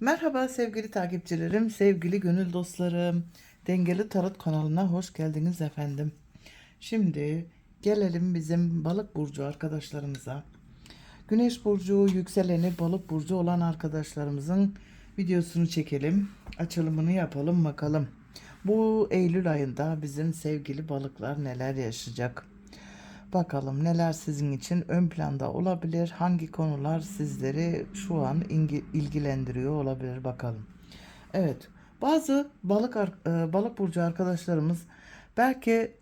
Merhaba sevgili takipçilerim, sevgili gönül dostlarım. Dengeli Tarot kanalına hoş geldiniz efendim. Şimdi gelelim bizim balık burcu arkadaşlarımıza. Güneş burcu, yükseleni balık burcu olan arkadaşlarımızın videosunu çekelim. Açılımını yapalım bakalım. Bu Eylül ayında bizim sevgili balıklar neler yaşayacak? Bakalım neler sizin için ön planda olabilir? Hangi konular sizleri şu an ilgi- ilgilendiriyor olabilir bakalım. Evet. Bazı balık e, balık burcu arkadaşlarımız belki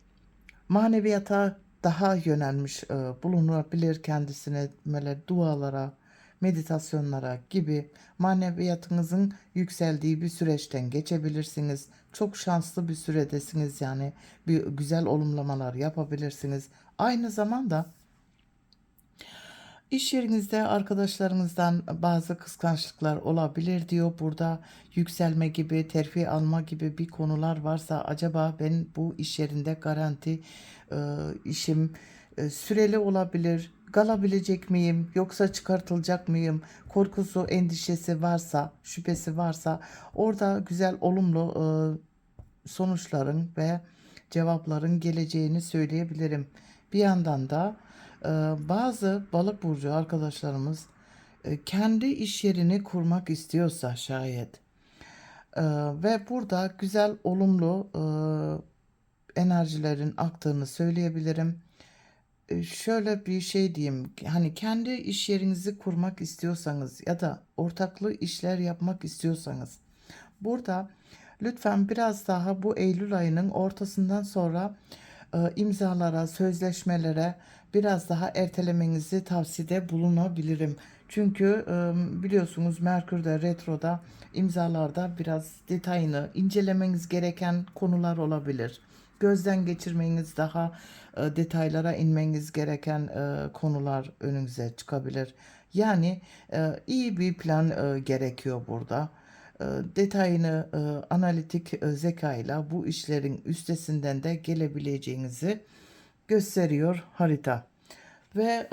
maneviyata daha yönelmiş e, bulunabilir kendisine böyle dualara, meditasyonlara gibi maneviyatınızın yükseldiği bir süreçten geçebilirsiniz. Çok şanslı bir süredesiniz yani bir güzel olumlamalar yapabilirsiniz. Aynı zamanda İş yerinizde arkadaşlarınızdan bazı kıskançlıklar olabilir diyor. Burada yükselme gibi, terfi alma gibi bir konular varsa acaba ben bu iş yerinde garanti işim süreli olabilir, kalabilecek miyim yoksa çıkartılacak mıyım? Korkusu, endişesi varsa, şüphesi varsa orada güzel, olumlu e, sonuçların ve cevapların geleceğini söyleyebilirim. Bir yandan da e, bazı balık burcu arkadaşlarımız e, kendi iş yerini kurmak istiyorsa şayet ve burada güzel olumlu enerjilerin aktığını söyleyebilirim. E, şöyle bir şey diyeyim hani kendi iş yerinizi kurmak istiyorsanız ya da ortaklı işler yapmak istiyorsanız burada lütfen biraz daha bu Eylül ayının ortasından sonra e, imzalara, sözleşmelere biraz daha ertelemenizi tavsiyede bulunabilirim. Çünkü e, biliyorsunuz Merkür'de retroda imzalarda biraz detayını incelemeniz gereken konular olabilir. Gözden geçirmeniz daha e, detaylara inmeniz gereken e, konular önünüze çıkabilir. Yani e, iyi bir plan gerekiyor burada detayını analitik e, zekayla bu işlerin üstesinden de gelebileceğinizi gösteriyor harita. Ve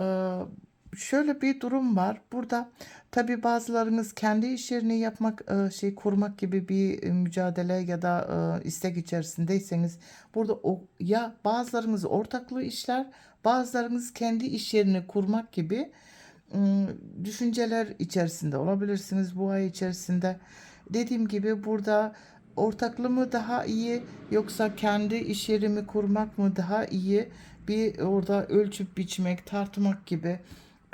şöyle bir durum var. Burada tabii bazılarınız kendi iş yerini yapmak, e, şey kurmak gibi bir e, mücadele ya da e, istek içerisindeyseniz burada o ya bazılarınız ortaklı işler, bazılarınız kendi iş yerini kurmak gibi düşünceler içerisinde olabilirsiniz bu ay içerisinde. Dediğim gibi burada ortaklı mı daha iyi yoksa kendi iş yerimi kurmak mı daha iyi bir orada ölçüp biçmek, tartmak gibi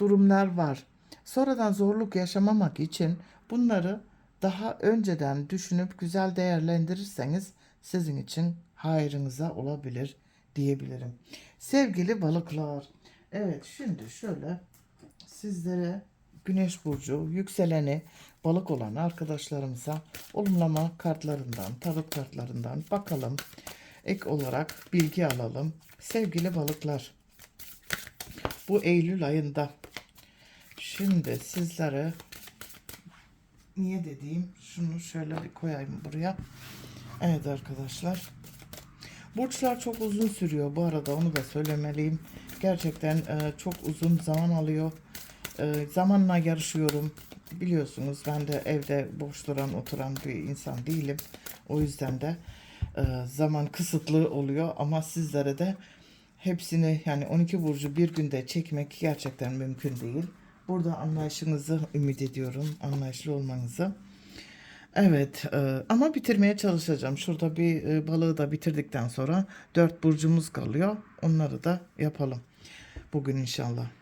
durumlar var. Sonradan zorluk yaşamamak için bunları daha önceden düşünüp güzel değerlendirirseniz sizin için hayrınıza olabilir diyebilirim. Sevgili balıklar. Evet şimdi şöyle sizlere Güneş burcu, yükseleni balık olan arkadaşlarımıza olumlama kartlarından, tarot kartlarından bakalım. Ek olarak bilgi alalım. Sevgili balıklar. Bu Eylül ayında şimdi sizlere niye dediğim şunu şöyle bir koyayım buraya. Evet arkadaşlar. Burçlar çok uzun sürüyor bu arada onu da söylemeliyim. Gerçekten e, çok uzun zaman alıyor. E, zamanla yarışıyorum. Biliyorsunuz ben de evde boş duran oturan bir insan değilim. O yüzden de e, zaman kısıtlı oluyor ama sizlere de hepsini yani 12 burcu bir günde çekmek gerçekten mümkün değil. Burada anlayışınızı ümit ediyorum. Anlayışlı olmanızı. Evet e, ama bitirmeye çalışacağım. Şurada bir e, balığı da bitirdikten sonra dört burcumuz kalıyor. Onları da yapalım. Bugün inşallah.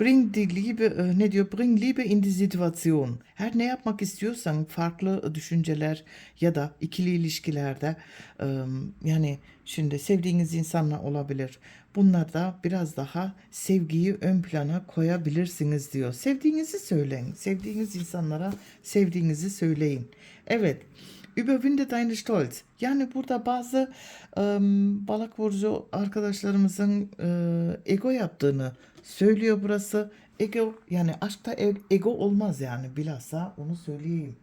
Bring die Liebe, e, ne diyor? Bring Liebe in die Situation. Her ne yapmak istiyorsan farklı düşünceler ya da ikili ilişkilerde yani şimdi sevdiğiniz insanla olabilir. Bunlarda biraz daha sevgiyi ön plana koyabilirsiniz diyor. Sevdiğinizi söyleyin. Sevdiğiniz insanlara sevdiğinizi söyleyin. Evet. Überwinde deine Stolz. Yani burada bazı em, balık burcu arkadaşlarımızın e, ego yaptığını söylüyor burası. Ego yani aşkta ego olmaz yani bilhassa onu söyleyeyim.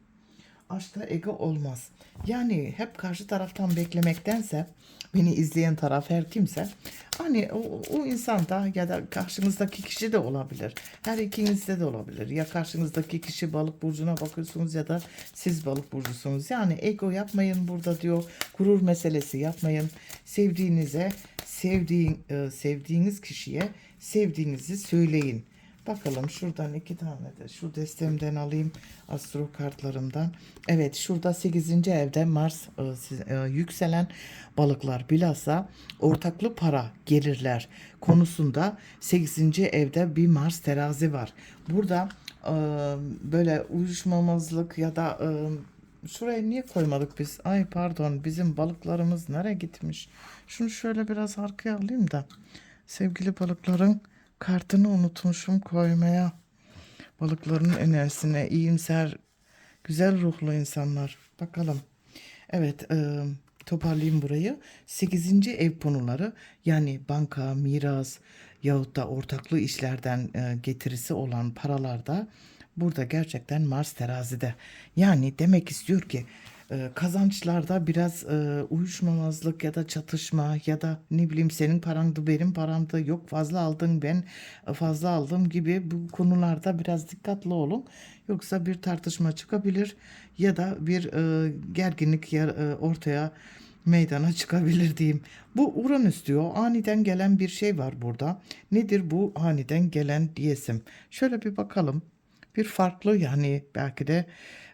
Aşkta ego olmaz. Yani hep karşı taraftan beklemektense beni izleyen taraf her kimse hani o, o insan da ya da karşınızdaki kişi de olabilir. Her ikinizde de olabilir. Ya karşınızdaki kişi balık burcuna bakıyorsunuz ya da siz balık burcusunuz. Yani ego yapmayın burada diyor. Gurur meselesi yapmayın. Sevdiğinize, sevdiğin, e, sevdiğiniz kişiye sevdiğinizi söyleyin. Bakalım şuradan iki tane de şu destemden alayım astro kartlarımdan. Evet şurada 8. evde Mars e, e, yükselen balıklar bilhassa ortaklı para gelirler konusunda 8. evde bir Mars terazi var. Burada e, böyle uyuşmamazlık ya da e, şuraya niye koymadık biz? Ay pardon bizim balıklarımız nereye gitmiş? Şunu şöyle biraz arkaya alayım da sevgili balıkların kartını unutmuşum koymaya. Balıkların enerjisine iyimser, güzel ruhlu insanlar. Bakalım. Evet, e, toparlayayım burayı. 8. ev konuları yani banka, miras yahut da ortaklı işlerden e, getirisi olan paralarda burada gerçekten Mars terazide. Yani demek istiyor ki kazançlarda biraz e, uyuşmamazlık ya da çatışma ya da ne bileyim senin parandı benim paramdı yok fazla aldın ben fazla aldım gibi bu konularda biraz dikkatli olun. Yoksa bir tartışma çıkabilir ya da bir e, gerginlik e, ortaya meydana çıkabilir diyeyim. Bu Uranüs diyor. Aniden gelen bir şey var burada. Nedir bu aniden gelen diyesim? Şöyle bir bakalım. Bir farklı yani belki de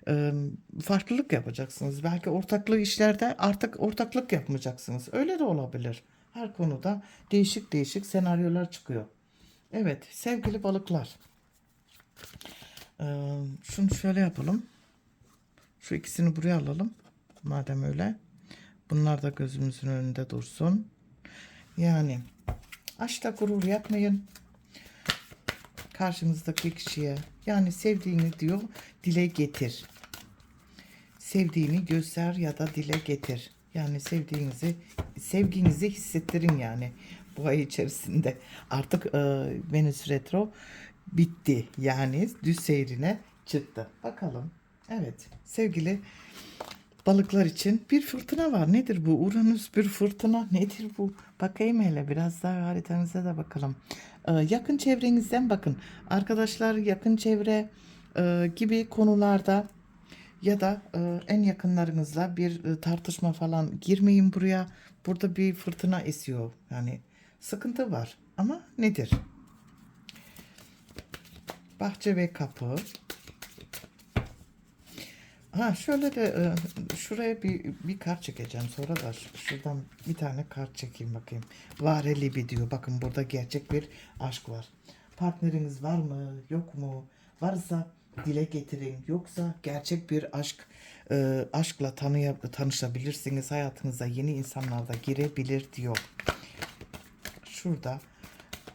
e, farklılık yapacaksınız. Belki ortaklı işlerde artık ortaklık yapmayacaksınız. Öyle de olabilir. Her konuda değişik değişik senaryolar çıkıyor. Evet sevgili balıklar. E, şunu şöyle yapalım. Şu ikisini buraya alalım. Madem öyle. Bunlar da gözümüzün önünde dursun. Yani aşkta gurur yapmayın. Karşınızdaki kişiye yani sevdiğini diyor dile getir. Sevdiğini göster ya da dile getir. Yani sevdiğinizi sevginizi hissettirin yani bu ay içerisinde. Artık e, Venüs retro bitti. Yani düz seyrine çıktı. Bakalım. Evet sevgili balıklar için bir fırtına var. Nedir bu? Uranüs bir fırtına. Nedir bu? Bakayım hele biraz daha haritanıza da bakalım. Ee, yakın çevrenizden bakın. Arkadaşlar yakın çevre e, gibi konularda ya da e, en yakınlarınızla bir e, tartışma falan girmeyin buraya. Burada bir fırtına esiyor. Yani sıkıntı var. Ama nedir? Bahçe ve kapı. Ha şöyle de e, şuraya bir bir kart çekeceğim sonra da şuradan bir tane kart çekeyim bakayım. Vare libi diyor. Bakın burada gerçek bir aşk var. Partneriniz var mı? Yok mu? Varsa dile getirin. Yoksa gerçek bir aşk e, aşkla tanıya, tanışabilirsiniz. Hayatınıza yeni insanlar da girebilir diyor. Şurada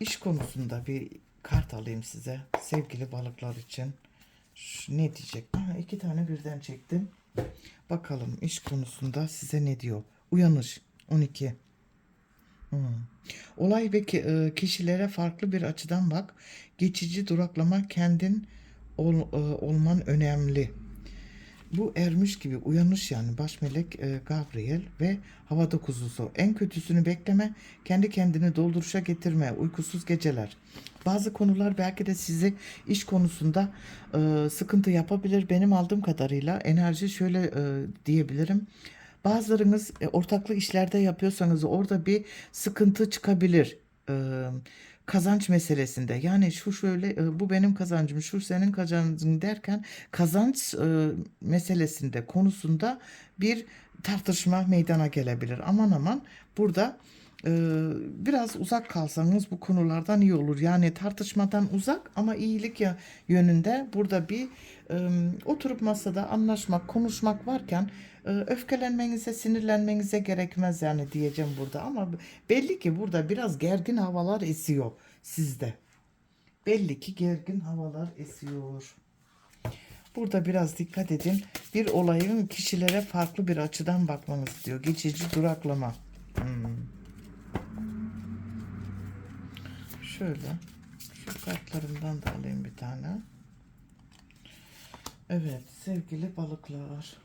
iş konusunda bir kart alayım size sevgili balıklar için. Şu ne diyecek? Ha, iki tane birden çektim. Bakalım iş konusunda size ne diyor? Uyanış 12. Hmm. Olay ve e, kişilere farklı bir açıdan bak. Geçici duraklama kendin ol, e, olman önemli. Bu ermiş gibi uyanış yani baş melek e, Gabriel ve havada kuzusu. En kötüsünü bekleme, kendi kendini dolduruşa getirme, uykusuz geceler. Bazı konular belki de sizi iş konusunda e, sıkıntı yapabilir. Benim aldığım kadarıyla enerji şöyle e, diyebilirim. Bazılarınız e, ortaklı işlerde yapıyorsanız orada bir sıkıntı çıkabilir. E, kazanç meselesinde. Yani şu şöyle e, bu benim kazancım, şu senin kazancın derken kazanç e, meselesinde konusunda bir tartışma meydana gelebilir. Aman aman burada biraz uzak kalsanız bu konulardan iyi olur. Yani tartışmadan uzak ama iyilik ya yönünde burada bir e, oturup masada anlaşmak, konuşmak varken e, öfkelenmenize, sinirlenmenize gerekmez yani diyeceğim burada ama belli ki burada biraz gergin havalar esiyor sizde. Belli ki gergin havalar esiyor. Burada biraz dikkat edin. Bir olayın kişilere farklı bir açıdan bakmanız diyor. Geçici duraklama. Hmm. Şöyle. Şu kartlarımdan da alayım bir tane. Evet sevgili balıklar.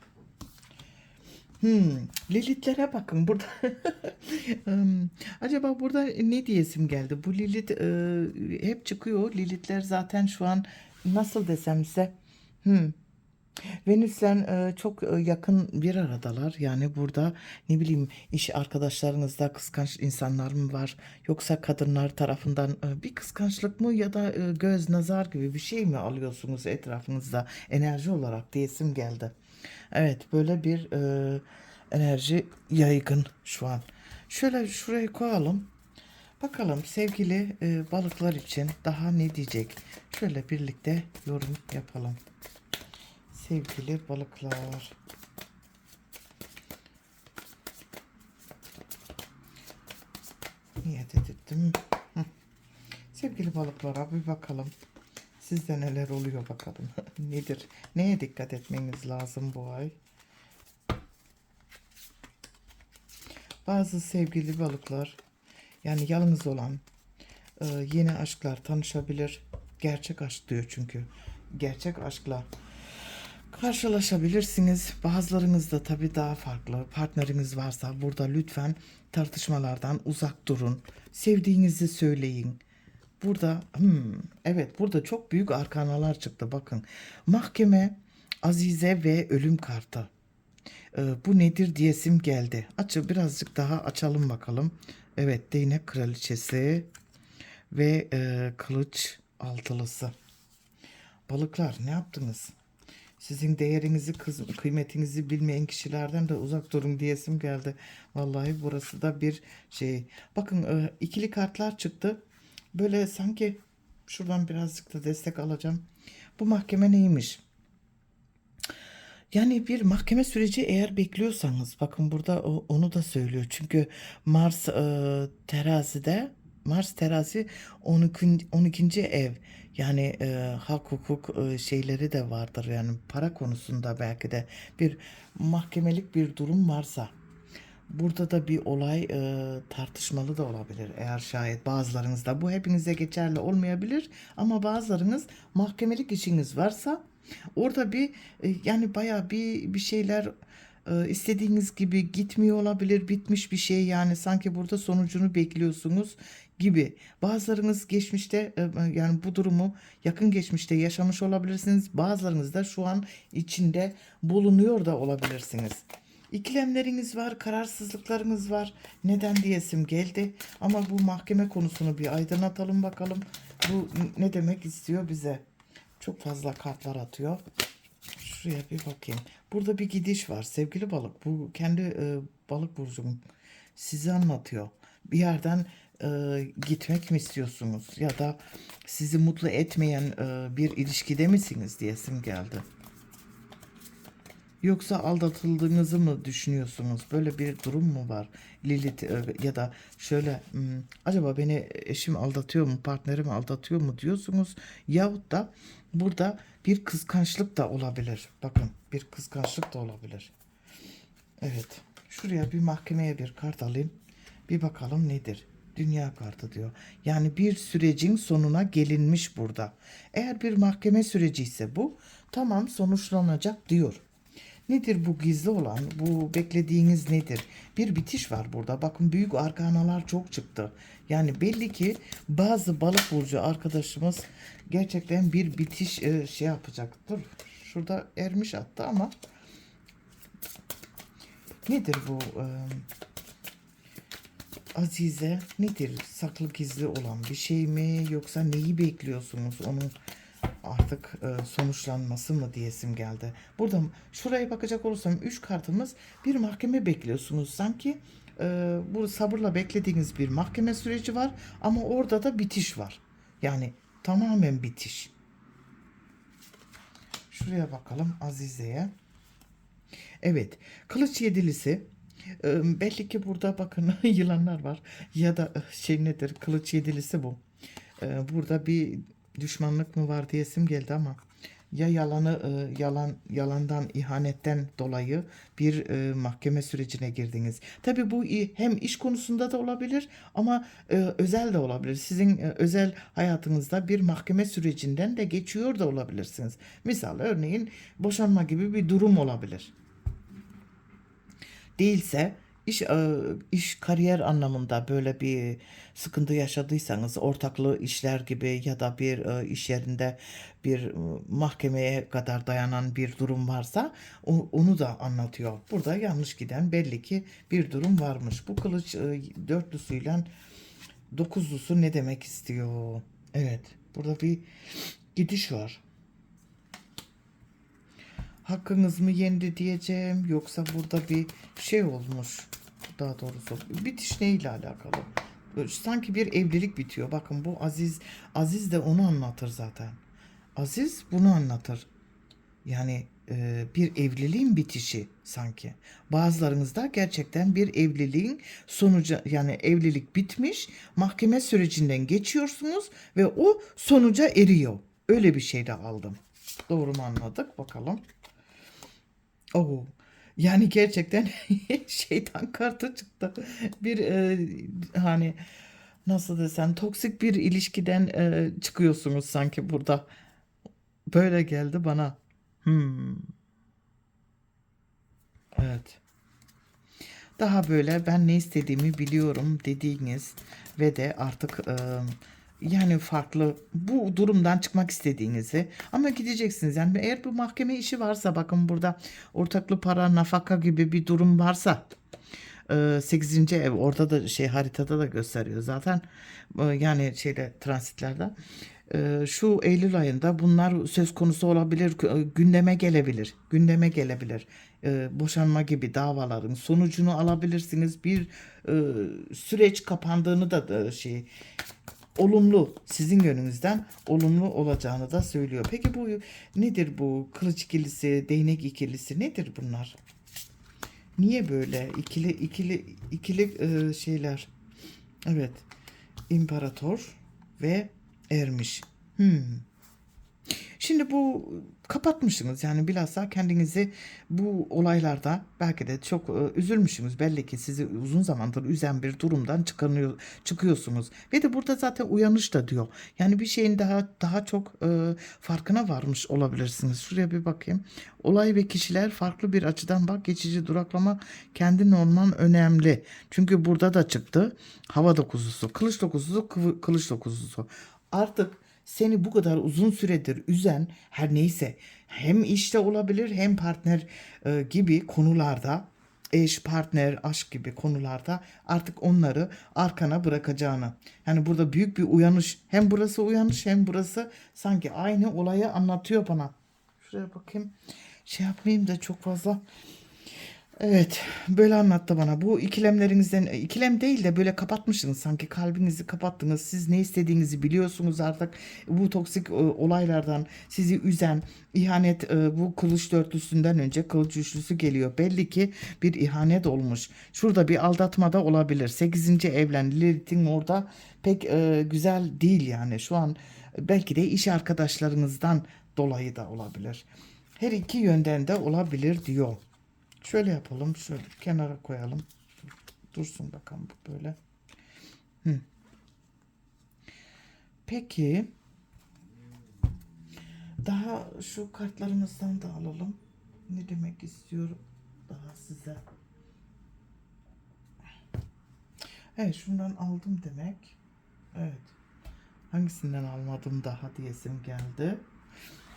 Hmm, Lilith'lere bakın burada. Hmm, Acaba burada ne diyesim geldi? Bu Lilith e, hep çıkıyor. Lilith'ler zaten şu an nasıl desem size. Hmm. Venüs'le e, çok e, yakın bir aradalar. Yani burada ne bileyim iş arkadaşlarınızda kıskanç insanlar mı var? Yoksa kadınlar tarafından e, bir kıskançlık mı ya da göz nazar gibi bir şey mi alıyorsunuz etrafınızda enerji olarak diyesim geldi. Evet böyle bir e, enerji yaygın şu an. Şöyle şuraya koyalım. Bakalım sevgili e, balıklar için daha ne diyecek? Şöyle birlikte yorum yapalım. Sevgili balıklar. Niyet ettim. Hı. Sevgili balıklara bir bakalım. Sizde neler oluyor bakalım. Nedir? Neye dikkat etmeniz lazım bu ay? Bazı sevgili balıklar yani yalnız olan e, yeni aşklar tanışabilir. Gerçek aşk diyor çünkü. Gerçek aşkla karşılaşabilirsiniz. Bazılarınız da tabii daha farklı. Partneriniz varsa burada lütfen tartışmalardan uzak durun. Sevdiğinizi söyleyin. Burada hmm, evet burada çok büyük arkanalar çıktı bakın. Mahkeme, Azize ve ölüm kartı. Ee, bu nedir diyesim geldi. Açı birazcık daha açalım bakalım. Evet değnek kraliçesi ve e, kılıç altılısı. Balıklar ne yaptınız? Sizin değerinizi, kıymetinizi bilmeyen kişilerden de uzak durun diyesim geldi. Vallahi burası da bir şey. Bakın e, ikili kartlar çıktı. Böyle sanki şuradan birazcık da destek alacağım. Bu mahkeme neymiş? Yani bir mahkeme süreci eğer bekliyorsanız bakın burada onu da söylüyor. Çünkü Mars e, terazide Mars terazi 12. 12. ev yani e, hak hukuk e, şeyleri de vardır yani para konusunda belki de bir mahkemelik bir durum varsa burada da bir olay e, tartışmalı da olabilir eğer şayet bazılarınızda bu hepinize geçerli olmayabilir ama bazılarınız mahkemelik işiniz varsa orada bir e, yani bayağı bir bir şeyler e, istediğiniz gibi gitmiyor olabilir bitmiş bir şey yani sanki burada sonucunu bekliyorsunuz gibi. Bazılarınız geçmişte e, yani bu durumu yakın geçmişte yaşamış olabilirsiniz. Bazılarınız da şu an içinde bulunuyor da olabilirsiniz. İkilemleriniz var, kararsızlıklarınız var. Neden diyesim geldi. Ama bu mahkeme konusunu bir aydınlatalım bakalım. Bu ne demek istiyor bize? Çok fazla kartlar atıyor. Şuraya bir bakayım. Burada bir gidiş var sevgili balık. Bu kendi e, balık burcum size anlatıyor. Bir yerden e, gitmek mi istiyorsunuz ya da sizi mutlu etmeyen e, bir ilişkide misiniz diyesim geldi. Yoksa aldatıldığınızı mı düşünüyorsunuz? Böyle bir durum mu var? Lilith e, ya da şöyle hmm, acaba beni eşim aldatıyor mu, partnerim aldatıyor mu diyorsunuz? Yahut da burada bir kıskançlık da olabilir. Bakın bir kıskançlık da olabilir. Evet. Şuraya bir mahkemeye bir kart alayım. Bir bakalım nedir? Dünya kartı diyor. Yani bir sürecin sonuna gelinmiş burada. Eğer bir mahkeme süreci ise bu tamam sonuçlanacak diyor. Nedir bu gizli olan? Bu beklediğiniz nedir? Bir bitiş var burada. Bakın büyük arkanalar çok çıktı. Yani belli ki bazı balık burcu arkadaşımız gerçekten bir bitiş e, şey yapacak. Dur şurada ermiş attı ama nedir bu? e, Azize nedir? Saklı gizli olan bir şey mi yoksa neyi bekliyorsunuz? Onun artık e, sonuçlanması mı diyesim geldi. Burada şuraya bakacak olursam 3 kartımız bir mahkeme bekliyorsunuz. Sanki e, bu sabırla beklediğiniz bir mahkeme süreci var ama orada da bitiş var. Yani tamamen bitiş. Şuraya bakalım Azize'ye. Evet, kılıç yedilisi. Ee, belli ki burada bakın yılanlar var. Ya da şey nedir? Kılıç yedilisi bu. Burada bir düşmanlık mı var diyesim geldi ama ya yalanı e, yalan yalandan ihanetten dolayı bir e, mahkeme sürecine girdiniz. Tabii bu hem iş konusunda da olabilir ama e, özel de olabilir. Sizin e, özel hayatınızda bir mahkeme sürecinden de geçiyor da olabilirsiniz. Misal örneğin boşanma gibi bir durum olabilir değilse iş e, iş kariyer anlamında böyle bir sıkıntı yaşadıysanız ortaklı işler gibi ya da bir e, iş yerinde bir e, mahkemeye kadar dayanan bir durum varsa onu da anlatıyor. Burada yanlış giden belli ki bir durum varmış. Bu kılıç dörtlüsüyle dokuzlusu ne demek istiyor? Evet, burada bir gidiş var hakkınız mı yendi diyeceğim yoksa burada bir şey olmuş daha doğrusu? Bitiş neyle alakalı? Sanki bir evlilik bitiyor. Bakın bu Aziz Aziz de onu anlatır zaten. Aziz bunu anlatır. Yani e, bir evliliğin bitişi sanki. Bazılarınızda gerçekten bir evliliğin sonucu yani evlilik bitmiş mahkeme sürecinden geçiyorsunuz ve o sonuca eriyor. Öyle bir şey de aldım. Doğru mu anladık? Bakalım Oo. Yani gerçekten şeytan kartı çıktı. Bir e, hani nasıl desem toksik bir ilişkiden e, çıkıyorsunuz sanki burada. Böyle geldi bana. Hmm. Evet. Daha böyle ben ne istediğimi biliyorum dediğiniz ve de artık e, yani farklı. Bu durumdan çıkmak istediğinizi. Ama gideceksiniz. Yani eğer bu mahkeme işi varsa bakın burada ortaklı para nafaka gibi bir durum varsa e, 8. ev orada da şey haritada da gösteriyor zaten. E, yani şeyde transitlerde E, şu Eylül ayında bunlar söz konusu olabilir e, gündeme gelebilir gündeme gelebilir. E, boşanma gibi davaların sonucunu alabilirsiniz. Bir e, süreç kapandığını da e, şey olumlu sizin yönünüzden olumlu olacağını da söylüyor. Peki bu nedir bu kılıç ikilisi, değnek ikilisi nedir bunlar? Niye böyle ikili ikili ikili e, şeyler? Evet. İmparator ve ermiş. Hmm. Şimdi bu kapatmışsınız yani bilhassa kendinizi bu olaylarda belki de çok e, üzülmüşsünüz. Belli ki sizi uzun zamandır üzen bir durumdan çıkanıyor, çıkıyorsunuz. Ve de burada zaten uyanış da diyor. Yani bir şeyin daha daha çok e, farkına varmış olabilirsiniz. Şuraya bir bakayım. Olay ve kişiler farklı bir açıdan bak geçici duraklama kendin olman önemli. Çünkü burada da çıktı hava dokuzusu, kılıç dokuzusu, kılıç dokuzusu. Artık seni bu kadar uzun süredir üzen her neyse hem işte olabilir hem partner e, gibi konularda eş, partner, aşk gibi konularda artık onları arkana bırakacağını. Yani burada büyük bir uyanış. Hem burası uyanış hem burası sanki aynı olayı anlatıyor bana. Şuraya bakayım. Şey yapmayayım da çok fazla. Evet, böyle anlattı bana. Bu ikilemlerinizden, ikilem değil de böyle kapatmışsınız sanki kalbinizi kapattınız. Siz ne istediğinizi biliyorsunuz artık. Bu toksik e, olaylardan sizi üzen ihanet e, bu kılıç dörtlüsünden önce kılıç üçlüsü geliyor. Belli ki bir ihanet olmuş. Şurada bir aldatma da olabilir. 8. evlen Lilith'in orada pek e, güzel değil yani. Şu an belki de iş arkadaşlarınızdan dolayı da olabilir. Her iki yönden de olabilir diyor. Şöyle yapalım. Şöyle kenara koyalım. Dursun bakalım bu böyle. Hı. Peki. Daha şu kartlarımızdan da alalım. Ne demek istiyorum daha size. Evet şundan aldım demek. Evet. Hangisinden almadım daha diyesim geldi.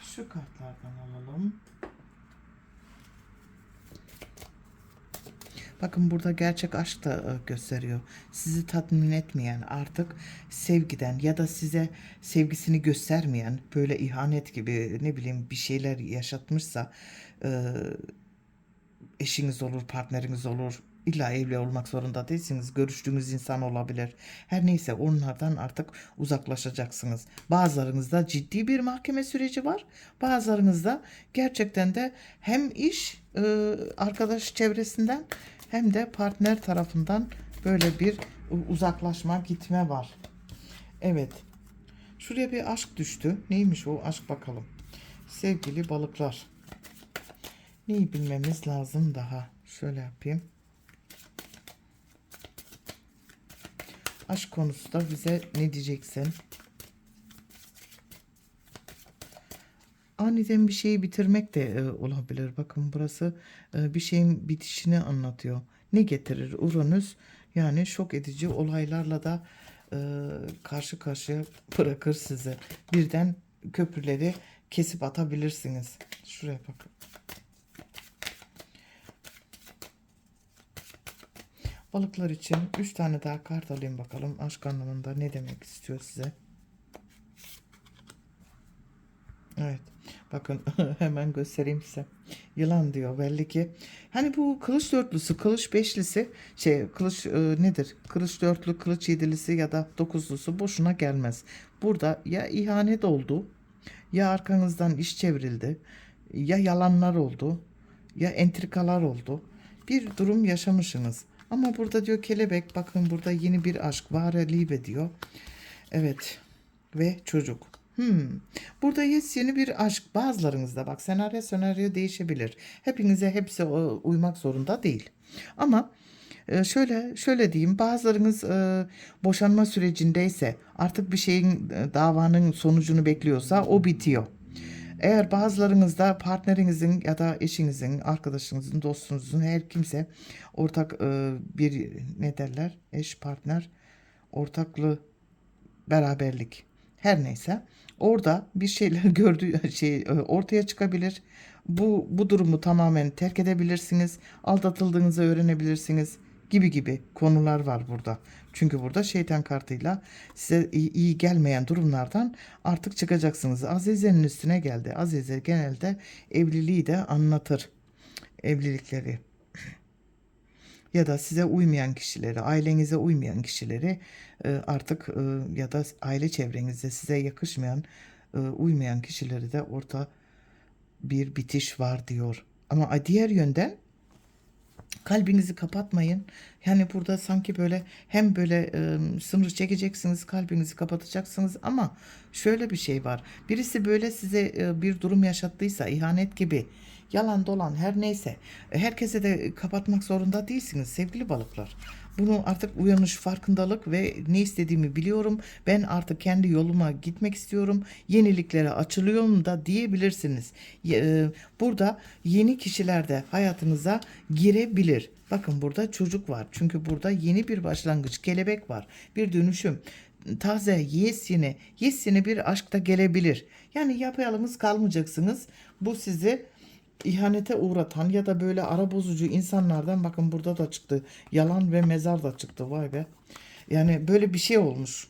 Şu kartlardan alalım. Bakın burada gerçek aşk da e, gösteriyor. Sizi tatmin etmeyen artık sevgiden ya da size sevgisini göstermeyen böyle ihanet gibi ne bileyim bir şeyler yaşatmışsa e, eşiniz olur, partneriniz olur. İlla evli olmak zorunda değilsiniz. Görüştüğünüz insan olabilir. Her neyse onlardan artık uzaklaşacaksınız. Bazılarınızda ciddi bir mahkeme süreci var. Bazılarınızda gerçekten de hem iş e, arkadaş çevresinden hem de partner tarafından böyle bir uzaklaşma gitme var. Evet. Şuraya bir aşk düştü. Neymiş o aşk bakalım. Sevgili balıklar. Neyi bilmemiz lazım daha? Şöyle yapayım. Aşk konusunda bize ne diyeceksin? Aniden bir şeyi bitirmek de e, olabilir. Bakın burası e, bir şeyin bitişini anlatıyor. Ne getirir Uranüs? Yani şok edici olaylarla da e, karşı karşıya bırakır sizi. Birden köprüleri kesip atabilirsiniz. Şuraya bakın. Balıklar için 3 tane daha kart alayım bakalım. Aşk anlamında ne demek istiyor size? Evet. Bakın hemen göstereyim size. Yılan diyor belli ki. Hani bu kılıç dörtlüsü, kılıç beşlisi, şey kılıç e, nedir? Kılıç dörtlü, kılıç yedilisi ya da dokuzlusu boşuna gelmez. Burada ya ihanet oldu, ya arkanızdan iş çevrildi, ya yalanlar oldu, ya entrikalar oldu. Bir durum yaşamışsınız. Ama burada diyor kelebek, bakın burada yeni bir aşk, vare liebe diyor. Evet ve çocuk. Hmm. Burada yeni bir aşk bazılarınızda bak senaryo senaryo değişebilir. Hepinize hepsi e, uymak zorunda değil. Ama e, şöyle şöyle diyeyim bazılarınız e, boşanma sürecindeyse artık bir şeyin davanın sonucunu bekliyorsa o bitiyor. Eğer bazılarınız da partnerinizin ya da eşinizin, arkadaşınızın, dostunuzun her kimse ortak bir ne derler eş partner ortaklı beraberlik her neyse orada bir şeyler gördüğü şey e, ortaya çıkabilir. Bu bu durumu tamamen terk edebilirsiniz. Aldatıldığınızı öğrenebilirsiniz gibi gibi konular var burada. Çünkü burada şeytan kartıyla size iyi, iyi gelmeyen durumlardan artık çıkacaksınız. Azize'nin üstüne geldi. Azize genelde evliliği de anlatır. Evlilikleri ya da size uymayan kişileri, ailenize uymayan kişileri e, artık e, ya da aile çevrenizde size yakışmayan, e, uymayan kişileri de orta bir bitiş var diyor. Ama diğer yönden kalbinizi kapatmayın. Yani burada sanki böyle hem böyle e, sınır çekeceksiniz, kalbinizi kapatacaksınız ama şöyle bir şey var. Birisi böyle size e, bir durum yaşattıysa ihanet gibi yalan dolan her neyse e, herkese de kapatmak zorunda değilsiniz sevgili balıklar. Bunu artık uyanış, farkındalık ve ne istediğimi biliyorum. Ben artık kendi yoluma gitmek istiyorum. Yeniliklere açılıyorum da diyebilirsiniz. E, Burada yeni kişiler de hayatınıza girebilir. Bakın burada çocuk var. Çünkü burada yeni bir başlangıç, kelebek var. Bir dönüşüm taze, yeni, yeni bir aşk da gelebilir. Yani yapayalnız kalmayacaksınız. Bu sizi ihanete uğratan ya da böyle ara bozucu insanlardan bakın burada da çıktı. Yalan ve mezar da çıktı vay be. Yani böyle bir şey olmuş.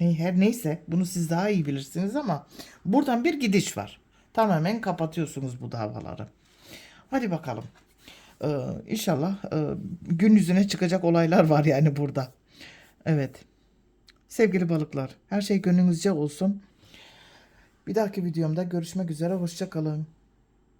Ne, her neyse bunu siz daha iyi bilirsiniz ama buradan bir gidiş var. Tamamen kapatıyorsunuz bu davaları. Hadi bakalım. Ee, inşallah e, gün yüzüne çıkacak olaylar var yani burada. Evet. Sevgili balıklar, her şey gönlünüzce olsun. Bir dahaki videomda görüşmek üzere. Hoşça kalın.